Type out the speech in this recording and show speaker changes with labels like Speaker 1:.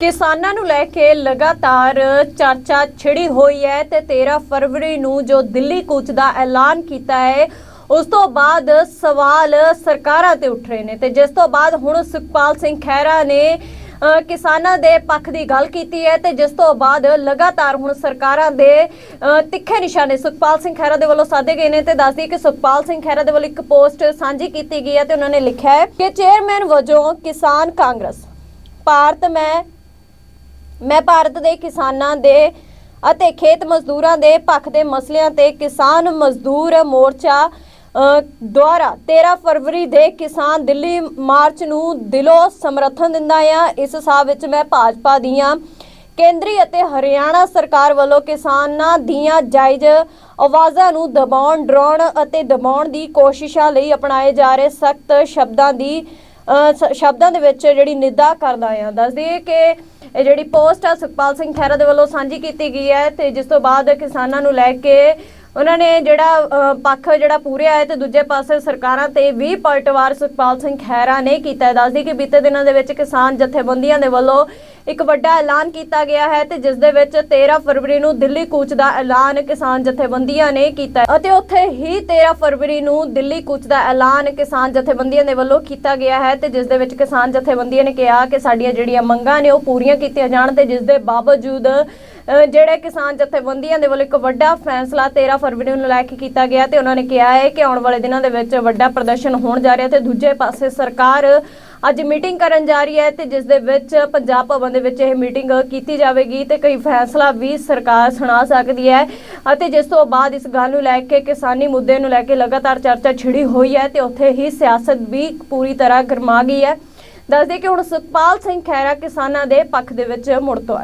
Speaker 1: ਕਿਸਾਨਾਂ ਨੂੰ ਲੈ ਕੇ ਲਗਾਤਾਰ ਚਰਚਾ ਛਿੜੀ ਹੋਈ ਹੈ ਤੇ 13 ਫਰਵਰੀ ਨੂੰ ਜੋ ਦਿੱਲੀ ਕੂਚ ਦਾ ਐਲਾਨ ਕੀਤਾ ਹੈ, ਉਸ ਤੋਂ ਬਾਅਦ ਸਵਾਲ ਸਰਕਾਰਾਂ ਤੇ ਉੱਠ ਰਹੇ ਨੇ ਤੇ ਜਿਸ ਤੋਂ ਬਾਅਦ ਹੁਣ ਸੁਖਪਾਲ ਸਿੰਘ ਖਹਿਰਾ ਨੇ ਕਿਸਾਨਾਂ ਦੇ ਪੱਖ ਦੀ ਗੱਲ ਕੀਤੀ ਹੈ ਤੇ ਜਿਸ ਤੋਂ ਬਾਅਦ ਲਗਾਤਾਰ ਹੁਣ ਸਰਕਾਰਾਂ ਦੇ ਤਿੱਖੇ ਨਿਸ਼ਾਨੇ ਸੁਖਪਾਲ ਸਿੰਘ ਖਹਿਰਾ ਦੇ ਵੱਲੋਂ ਸਾਧੇ ਗਏ ਨੇ ਤੇ ਦੱਸਦੀ ਕਿ ਸੁਖਪਾਲ ਸਿੰਘ ਖਹਿਰਾ ਦੇ ਵੱਲੋਂ ਇੱਕ ਪੋਸਟ ਸਾਂਝੀ ਕੀਤੀ ਗਈ ਹੈ ਤੇ ਉਹਨਾਂ ਨੇ ਲਿਖਿਆ ਹੈ ਕਿ ਚੇਅਰਮੈਨ ਵਜੋਂ ਕਿਸਾਨ ਕਾਂਗਰਸ, ਭਾਰਤ ਮੈਂ ਮੈਂ ਭਾਰਤ ਦੇ ਕਿਸਾਨਾਂ ਦੇ ਅਤੇ ਖੇਤ ਮਜ਼ਦੂਰਾਂ ਦੇ ਪੱਖ ਦੇ ਮਸਲਿਆਂ ਤੇ ਕਿਸਾਨ ਮਜ਼ਦੂਰ ਮੋਰਚਾ ਦੁਆਰਾ 13 ਫਰਵਰੀ ਦੇ ਕਿਸਾਨ ਦਿੱਲੀ ਮਾਰਚ ਨੂੰ ਦਿਲੋਂ ਸਮਰਥਨ ਦਿੰਦਾ ਆ। ਇਸ ਸਾਹ ਵਿੱਚ ਮੈਂ ਭਾਜਪਾ ਦੀਆਂ ਕੇਂਦਰੀ ਅਤੇ ਹਰਿਆਣਾ ਸਰਕਾਰ ਵੱਲੋਂ ਕਿਸਾਨਾਂ ਦੀਆਂ ਜਾਇਜ਼ ਆਵਾਜ਼ਾਂ ਨੂੰ ਦਬਾਉਣ ਡਰਾਉਣ ਅਤੇ ਦਬਾਉਣ ਦੀ ਕੋਸ਼ਿਸ਼ਾਂ ਲਈ ਅਪਣਾਏ ਜਾ ਰਹੇ ਸਖਤ ਸ਼ਬਦਾਂ ਦੀ ਅ, ਸ਼ਬਦਾਂ ਦੇ ਵਿੱਚ ਜਿਹੜੀ ਨਿੰਦਾ ਕਰਦਾ ਆ। ਦੱਸ ਕਿ ਇਹ ਜਿਹੜੀ ਪੋਸਟ ਆ ਸੁਖਪਾਲ ਸਿੰਘ ਖਹਿਰਾ ਦੇ ਵੱਲੋਂ ਸਾਂਝੀ ਕੀਤੀ ਗਈ ਹੈ ਤੇ ਜਿਸ ਤੋਂ ਬਾਅਦ ਕਿਸਾਨਾਂ ਨੂੰ ਲੈ ਕੇ ਉਹਨਾਂ ਨੇ ਜਿਹੜਾ ਪੱਖ ਜਿਹੜਾ ਪੂਰਿਆ ਹੈ ਤੇ ਦੂਜੇ ਪਾਸੇ ਸਰਕਾਰਾਂ ਤੇ ਵੀ ਪਲਟਵਾਰ ਸੁਖਪਾਲ ਸਿੰਘ ਖਹਿਰਾ ਨੇ ਕੀਤਾ ਦੱਸਦੀ ਕਿ ਬੀਤੇ ਦਿਨਾਂ ਦੇ ਵਿੱਚ ਕਿਸਾਨ ਜਥੇਬੰਦੀਆਂ ਦੇ ਵੱਲੋਂ ਇੱਕ ਵੱਡਾ ਐਲਾਨ ਕੀਤਾ ਗਿਆ ਹੈ ਤੇ ਜਿਸ ਦੇ ਵਿੱਚ 13 ਫਰਵਰੀ ਨੂੰ ਦਿੱਲੀ ਕੂਚ ਦਾ ਐਲਾਨ ਕਿਸਾਨ ਜਥੇਬੰਦੀਆਂ ਨੇ ਕੀਤਾ ਅਤੇ ਉੱਥੇ ਹੀ 13 ਫਰਵਰੀ ਨੂੰ ਦਿੱਲੀ ਕੂਚ ਦਾ ਐਲਾਨ ਕਿਸਾਨ ਜਥੇਬੰਦੀਆਂ ਦੇ ਵੱਲੋਂ ਕੀਤਾ ਗਿਆ ਹੈ ਤੇ ਜਿਸ ਦੇ ਵਿੱਚ ਕਿਸਾਨ ਜਥੇਬੰਦੀਆਂ ਨੇ ਕਿਹਾ ਕਿ ਸਾਡੀਆਂ ਜਿਹੜੀਆਂ ਮੰਗਾਂ ਨੇ ਉਹ ਪੂਰੀਆਂ ਕੀਤੀਆਂ ਜਾਣ ਤੇ ਜਿਸ ਦੇ ਬਾਵਜੂਦ ਜਿਹੜੇ ਕਿਸਾਨ ਜਥੇਬੰਦੀਆਂ ਦੇ ਵੱਲੋਂ ਇੱਕ ਵੱਡਾ ਫੈਸਲਾ 13 ਫਰਵਰੀ ਨੂੰ ਲੈ ਕੇ ਕੀਤਾ ਗਿਆ ਤੇ ਉਹਨਾਂ ਨੇ ਕਿਹਾ ਹੈ ਕਿ ਆਉਣ ਵਾਲੇ ਦਿਨਾਂ ਦੇ ਵਿੱਚ ਵੱਡਾ ਪ੍ਰਦਰਸ਼ਨ ਹੋਣ ਜਾ ਰਿਹਾ ਤੇ ਦੂਜੇ ਪਾਸੇ ਸਰਕਾਰ ਅੱਜ ਮੀਟਿੰਗ ਕਰਨ ਜਾ ਰਹੀ ਹੈ ਤੇ ਜਿਸ ਦੇ ਵਿੱਚ ਪੰਜਾਬ ਭਵਨ ਦੇ ਵਿੱਚ ਇਹ ਮੀਟਿੰਗ ਕੀਤੀ ਜਾਵੇਗੀ ਤੇ ਕਈ ਫੈਸਲਾ ਵੀ ਸਰਕਾਰ ਸੁਣਾ ਸਕਦੀ ਹੈ। ਅਤੇ ਜਿਸ ਤੋਂ ਬਾਅਦ ਇਸ ਗੱਲ ਨੂੰ ਲੈ ਕੇ ਕਿਸਾਨੀ ਮੁੱਦੇ ਨੂੰ ਲੈ ਕੇ ਲਗਾਤਾਰ ਚਰਚਾ ਛਿੜੀ ਹੋਈ ਹੈ ਤੇ ਉੱਥੇ ਹੀ ਸਿਆਸਤ ਵੀ ਪੂਰੀ ਤਰ੍ਹਾਂ ਗਰਮਾ ਗਈ ਹੈ। ਦੱਸਦੇ ਕਿ ਹੁਣ ਸੁਖਪਾਲ ਸਿੰਘ ਖਹਿਰਾ ਕਿਸਾਨਾਂ ਦੇ ਪੱਖ ਦੇ ਵਿੱਚ ਮੁੜ ਤੋਂ ਆਏ।